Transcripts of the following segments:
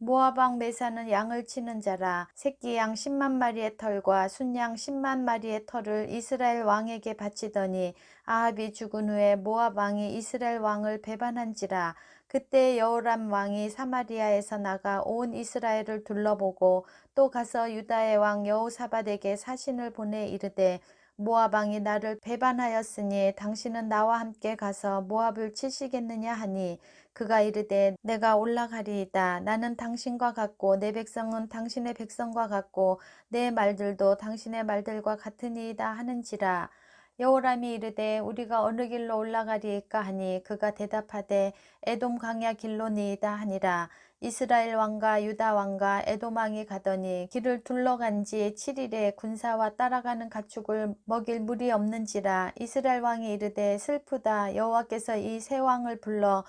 왕 메사는 양을 치는 자라. 새끼 양 10만 마리의 털과 순양 10만 마리의 털을 이스라엘 왕에게 바치더니 아합이 죽은 후에 모압 왕이 이스라엘 왕을 배반한지라. 그때 여호람 왕이 사마리아에서 나가 온 이스라엘을 둘러보고 또 가서 유다의 왕 여호사밧에게 사신을 보내 이르되 모압 왕이 나를 배반하였으니 당신은 나와 함께 가서 모압을 치시겠느냐 하니 그가 이르되 내가 올라가리이다. 나는 당신과 같고 내 백성은 당신의 백성과 같고 내 말들도 당신의 말들과 같으니이다 하는지라. 여호람이 이르되 우리가 어느 길로 올라가리이까 하니 그가 대답하되 에돔 강야 길로니이다 하니라. 이스라엘 왕과 유다 왕과 에돔 왕이 가더니 길을 둘러간 지 7일에 군사와 따라가는 가축을 먹일 물이 없는지라 이스라엘 왕이 이르되 슬프다 여호와께서 이 세 왕을 불러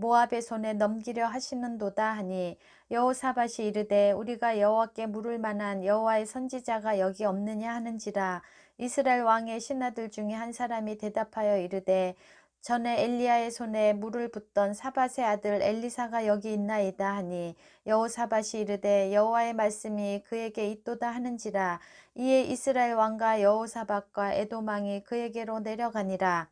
모압의 손에 넘기려 하시는도다 하니 여호사밧이 이르되 우리가 여호와께 물을 만한 여호와의 선지자가 여기 없느냐 하는지라 이스라엘 왕의 신하들 중에 한 사람이 대답하여 이르되 전에 엘리야의 손에 물을 붓던 사밧의 아들 엘리사가 여기 있나이다 하니 여호사밧이 이르되 여호와의 말씀이 그에게 있도다 하는지라 이에 이스라엘 왕과 여호사밧과 에돔 왕이 그에게로 내려가니라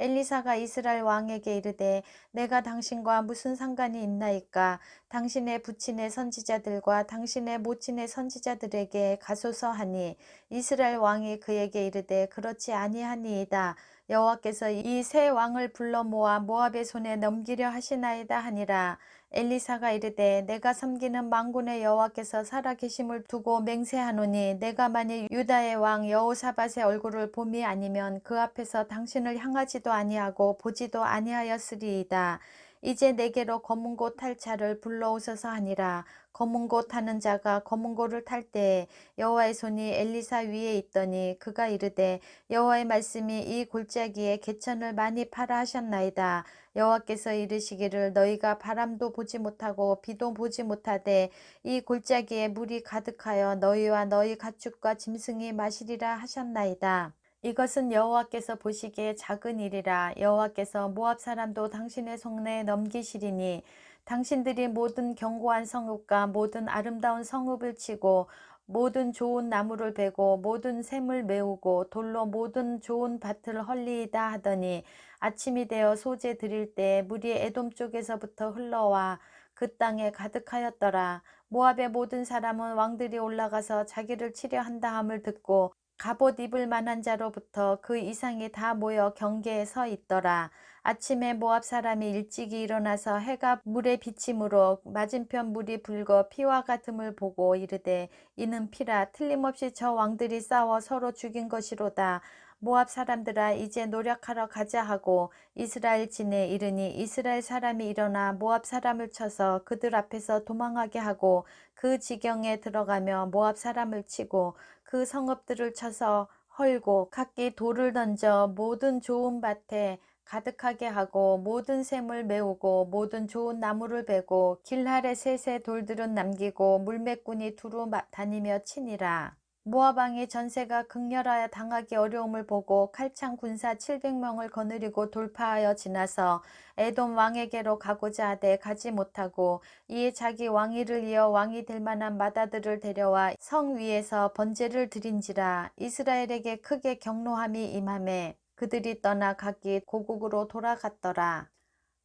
엘리사가 이스라엘 왕에게 이르되 내가 당신과 무슨 상관이 있나이까? 당신의 부친의 선지자들과 당신의 모친의 선지자들에게 가소서 하니 이스라엘 왕이 그에게 이르되 그렇지 아니하니이다 여호와께서 이 세 왕을 불러 모아 모압의 손에 넘기려 하시나이다 하니라 엘리사가 이르되 내가 섬기는 망군의 여호와께서 살아계심을 두고 맹세하노니 내가 만일 유다의 왕 여호사밧의 얼굴을 봄이 아니면 그 앞에서 당신을 향하지도 아니하고 보지도 아니하였으리이다. 이제 내게로 검은 고 탈 차를 불러오소서 하니라. 검은 고 타는 자가 검은 고를 탈 때에 여호와의 손이 엘리사 위에 있더니 그가 이르되 여호와의 말씀이 이 골짜기에 개천을 많이 팔아 하셨나이다. 여호와께서 이르시기를 너희가 바람도 보지 못하고 비도 보지 못하되 이 골짜기에 물이 가득하여 너희와 너희 가축과 짐승이 마시리라 하셨나이다. 이것은 여호와께서 보시기에 작은 일이라 여호와께서 모압 사람도 당신의 손에 넘기시리니 당신들이 모든 견고한 성읍과 모든 아름다운 성읍을 치고 모든 좋은 나무를 베고 모든 샘을 메우고 돌로 모든 좋은 밭을 헐리이다 하더니 아침이 되어 소재 드릴 때 물이 에돔 쪽에서부터 흘러와 그 땅에 가득하였더라. 모압의 모든 사람은 왕들이 올라가서 자기를 치려 한다 함을 듣고 갑옷 입을 만한 자로부터 그 이상이 다 모여 경계에 서 있더라. 아침에 모압 사람이 일찍이 일어나서 해가 물에 비침으로 맞은편 물이 붉어 피와 같음을 보고 이르되 이는 피라 틀림없이 저 왕들이 싸워 서로 죽인 것이로다. 모압 사람들아 이제 노력하러 가자 하고 이스라엘 진에 이르니 이스라엘 사람이 일어나 모압 사람을 쳐서 그들 앞에서 도망하게 하고 그 지경에 들어가며 모압 사람을 치고 그 성읍들을 쳐서 헐고 각기 돌을 던져 모든 좋은 밭에 가득하게 하고 모든 샘을 메우고 모든 좋은 나무를 베고 길할의 셋의 돌들은 남기고 물매꾼이 두루 다니며 치니라. 모아방의 전세가 극렬하여 당하기 어려움을 보고 칼창 군사 700명을 거느리고 돌파하여 지나서 에돔 왕에게로 가고자 하되 가지 못하고 이에 자기 왕위를 이어 왕이 될 만한 마다들을 데려와 성 위에서 번제를 드린지라 이스라엘에게 크게 경노함이 임함에 그들이 떠나 각기 고국으로 돌아갔더라.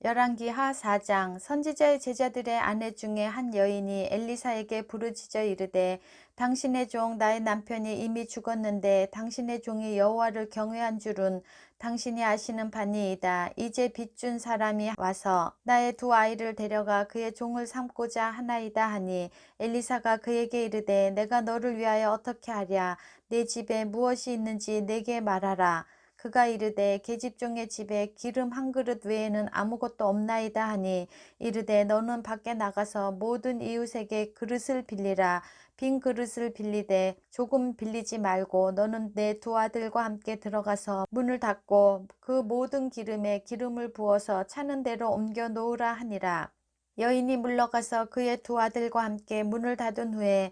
열왕기 하 4장 선지자의 제자들의 아내 중에 한 여인이 엘리사에게 부르짖어 이르되 당신의 종 나의 남편이 이미 죽었는데 당신의 종이 여호와를 경외한 줄은 당신이 아시는 바니이다. 이제 빚준 사람이 와서 나의 두 아이를 데려가 그의 종을 삼고자 하나이다 하니 엘리사가 그에게 이르되 내가 너를 위하여 어떻게 하랴 내 집에 무엇이 있는지 내게 말하라. 그가 이르되 계집종의 집에 기름 한 그릇 외에는 아무것도 없나이다 하니 이르되 너는 밖에 나가서 모든 이웃에게 그릇을 빌리라. 빈 그릇을 빌리되 조금 빌리지 말고 너는 내 두 아들과 함께 들어가서 문을 닫고 그 모든 기름에 기름을 부어서 차는 대로 옮겨 놓으라 하니라. 여인이 물러가서 그의 두 아들과 함께 문을 닫은 후에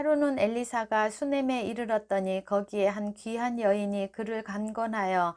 하루는 엘리사가 수넴에 이르렀더니 거기에 한 귀한 여인이 그를 간건하여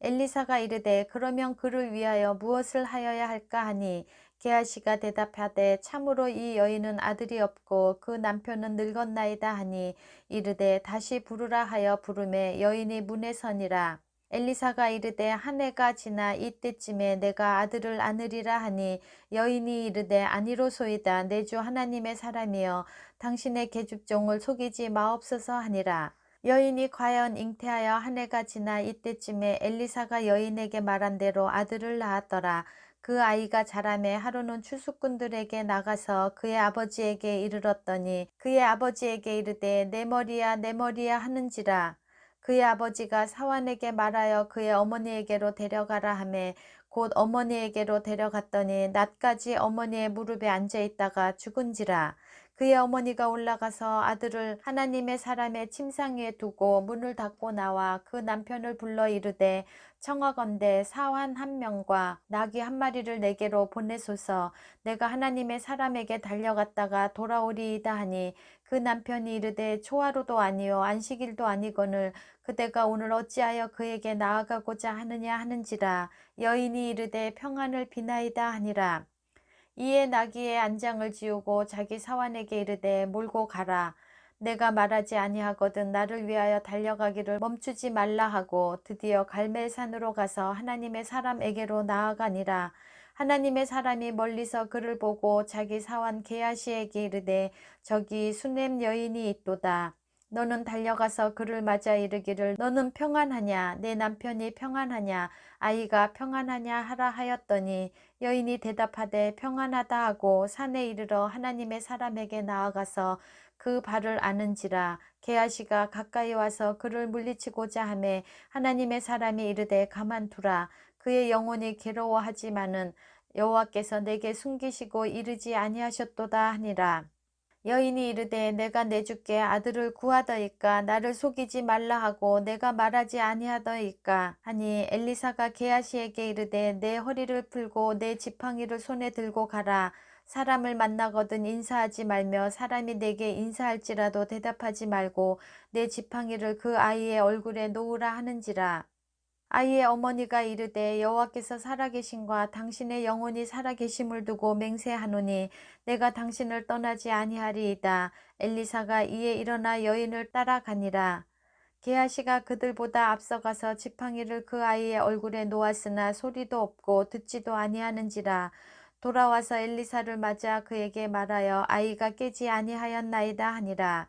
엘리사가 이르되 그러면 그를 위하여 무엇을 하여야 할까 하니? 게하시가 대답하되 참으로 이 여인은 아들이 없고 그 남편은 늙었나이다 하니 이르되 다시 부르라 하여 부르매 여인이 문에 서니라. 엘리사가 이르되 한 해가 지나 이때쯤에 내가 아들을 안으리라 하니 여인이 이르되 아니로소이다. 내 주 하나님의 사람이여 당신의 계집종을 속이지 마옵소서 하니라 여인이 과연 잉태하여 한 해가 지나 이때쯤에 엘리사가 여인에게 말한 대로 아들을 낳았더라. 그 아이가 자라매 하루는 추수꾼들에게 나가서 그의 아버지에게 이르렀더니 그의 아버지에게 이르되 내 머리야 내 머리야 하는지라. 그의 아버지가 사환에게 말하여 그의 어머니에게로 데려가라 하매 곧 어머니에게로 데려갔더니 낮까지 어머니의 무릎에 앉아 있다가 죽은지라. 그의 어머니가 올라가서 아들을 하나님의 사람의 침상 위에 두고 문을 닫고 나와 그 남편을 불러 이르되 청하건대 사환 한 명과 나귀 한 마리를 내게로 보내소서. 내가 하나님의 사람에게 달려갔다가 돌아오리이다 하니 그 남편이 이르되 초하루도 아니요 안식일도 아니거늘 그대가 오늘 어찌하여 그에게 나아가고자 하느냐 하는지라. 여인이 이르되 평안을 비나이다 하니라 이에 나귀의 안장을 지우고 자기 사환에게 이르되 몰고 가라. 내가 말하지 아니하거든 나를 위하여 달려가기를 멈추지 말라 하고 드디어 갈멜산으로 가서 하나님의 사람에게로 나아가니라. 하나님의 사람이 멀리서 그를 보고 자기 사환 게하시에게 이르되 저기 수넴 여인이 있도다. 너는 달려가서 그를 맞아 이르기를 너는 평안하냐? 내 남편이 평안하냐? 아이가 평안하냐? 하라 하였더니 여인이 대답하되 평안하다 하고 산에 이르러 하나님의 사람에게 나아가서 그 발을 아는지라 게하시가 가까이 와서 그를 물리치고자 하매 하나님의 사람이 이르되 가만두라. 그의 영혼이 괴로워하지만은 여호와께서 내게 숨기시고 이르지 아니하셨도다 하니라 여인이 이르되 내가 내 주께 아들을 구하더이까 나를 속이지 말라 하고 내가 말하지 아니하더이까? 하니 엘리사가 게하시에게 이르되 내 허리를 풀고 내 지팡이를 손에 들고 가라. 사람을 만나거든 인사하지 말며 사람이 내게 인사할지라도 대답하지 말고 내 지팡이를 그 아이의 얼굴에 놓으라 하는지라 아이의 어머니가 이르되 여호와께서 살아계신과 당신의 영혼이 살아계심을 두고 맹세하노니 내가 당신을 떠나지 아니하리이다. 엘리사가 이에 일어나 여인을 따라가니라. 게하시가 그들보다 앞서가서 지팡이를 그 아이의 얼굴에 놓았으나 소리도 없고 듣지도 아니하는지라. 돌아와서 엘리사를 맞아 그에게 말하여 아이가 깨지 아니하였나이다 하니라.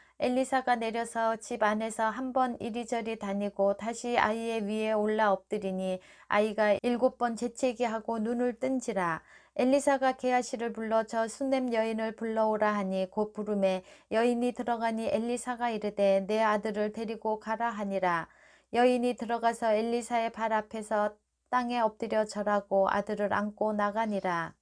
엘리사가 내려서 집 안에서 한 번 이리저리 다니고 다시 아이의 위에 올라 엎드리니 아이가 일곱 번 재채기 하고 눈을 뜬지라. 엘리사가 게하시를 불러 저 수넴 여인을 불러오라 하니 곧 부름에 여인이 들어가니 엘리사가 이르되 내 아들을 데리고 가라 하니라. 여인이 들어가서 엘리사의 발 앞에서 땅에 엎드려 절하고 아들을 안고 나가니라.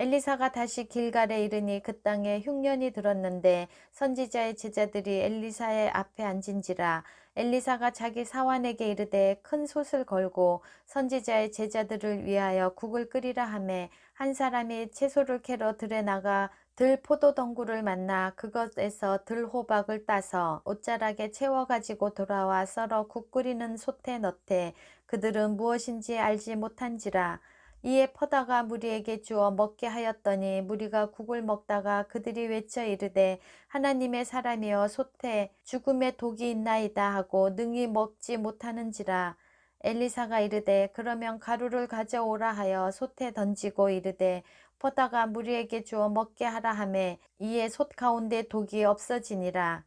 엘리사가 다시 길갈에 이르니 그 땅에 흉년이 들었는데 선지자의 제자들이 엘리사의 앞에 앉은지라 엘리사가 자기 사환에게 이르되 큰 솥을 걸고 선지자의 제자들을 위하여 국을 끓이라 하매 한 사람이 채소를 캐러 들에 나가 들 포도 덩굴을 만나 그것에서 들 호박을 따서 옷자락에 채워 가지고 돌아와 썰어 국 끓이는 솥에 넣되 그들은 무엇인지 알지 못한지라 이에 퍼다가 무리에게 주어 먹게 하였더니 무리가 국을 먹다가 그들이 외쳐 이르되 하나님의 사람이여 솥에 죽음의 독이 있나이다 하고 능히 먹지 못하는지라. 엘리사가 이르되 그러면 가루를 가져오라 하여 솥에 던지고 이르되 퍼다가 무리에게 주어 먹게 하라 하매 이에 솥 가운데 독이 없어지니라.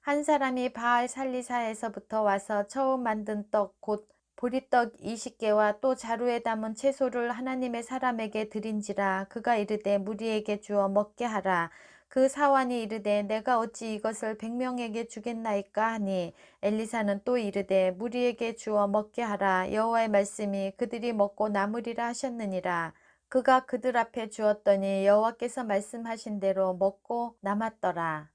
한 사람이 바알 살리사에서부터 와서 처음 만든 떡곧 보리떡 20개와 또 자루에 담은 채소를 하나님의 사람에게 드린지라. 그가 이르되 무리에게 주어 먹게 하라. 그 사환이 이르되 내가 어찌 이것을 백명에게 주겠나이까 하니? 엘리사는 또 이르되 무리에게 주어 먹게 하라. 여호와의 말씀이 그들이 먹고 남으리라 하셨느니라. 그가 그들 앞에 주었더니 여호와께서 말씀하신 대로 먹고 남았더라